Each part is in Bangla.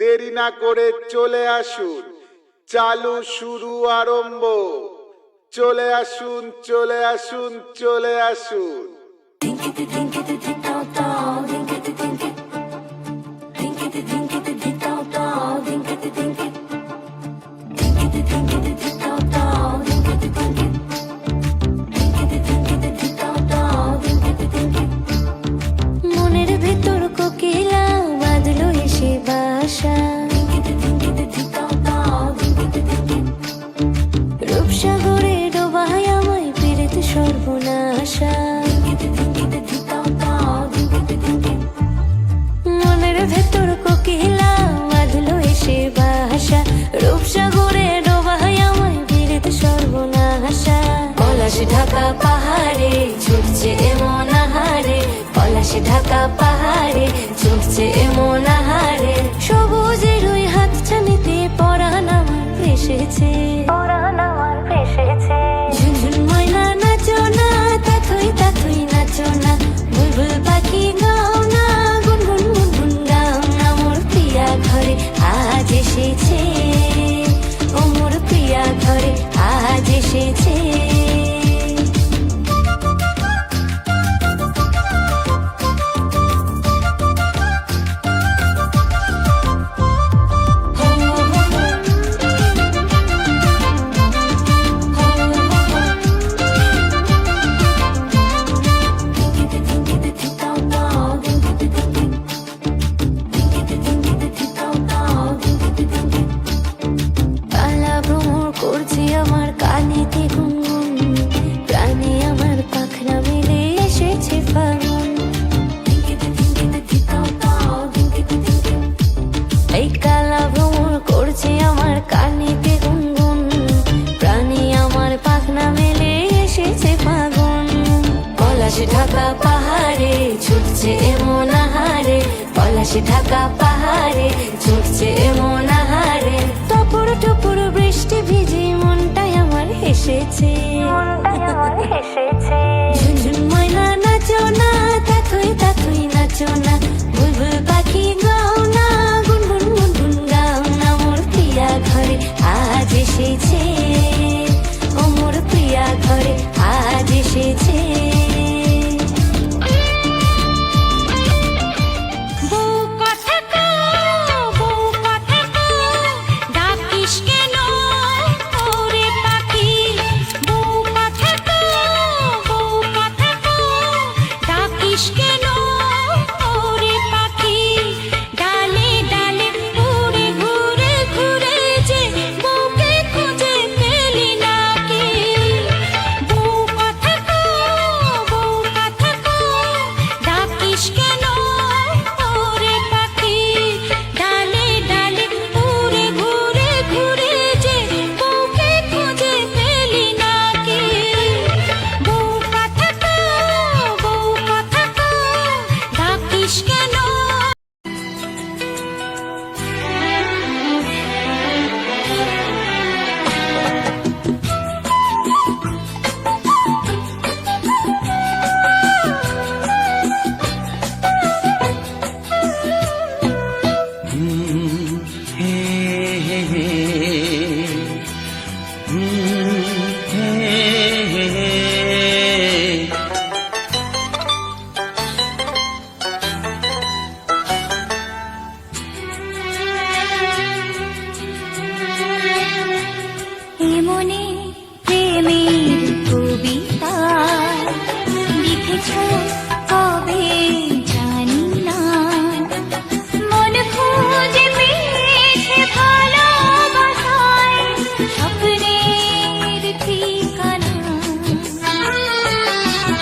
দেরি না করে চলে আসুন। চালু শুরু আরম্ভ। চলে আসুন চলে আসুন চলে আসুন। বাসা রূপসাগরে ডোবায় আমায় পেরেতে সর্বনাশা। মনের ভেতর কোকিলা বাঁধলো এসে বাসা। রূপসাগরে ডোবায় আমায় পেরেতে সর্বনাশা। পলাশ ঢাকা পাহাড়ে ছুটছে এমন আহারে। পলাশ ঢাকা পাহাড়ে ছুটছে এমন আহারে। সবুজের ওই হাত ছানিতে পরাণ আমার ভেসেছে পরাণ আমার ভেসেছে ঝুনঝুন ময়না নাচো না তাথই তাথই নাচো না। বুলবুল পাখি গাও না গুনগুন গুনগুন গাও না। মোর প্রিয়া ঘরে আজ এসেছে। ও মোর প্রিয়া ঘরে আজ এসেছে। কানেতে গুনগুন প্রাণে আমার পাখনা মেলে এসেছে ফাগুন। এই কালা ভ্রমণ করছে আমার কানেতে গুনগুন। প্রাণে আমার পাখনা মেলে এসেছে ফাগুন। পলাশ ঢাকা পাহাড়ে ছুটছে এমন আহারে। পলাশ ঢাকা পাহাড়ে ছুটছে এমন আহারে। আমার হেসেছে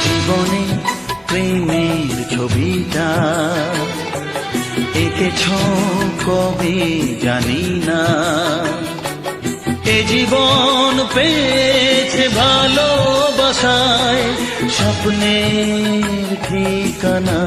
জীবনে প্রেমের ছবিটা এঁকেছ কবে জানি না। এ জীবন পেয়েছে ভালোবাসায় স্বপ্নের ঠিকানা।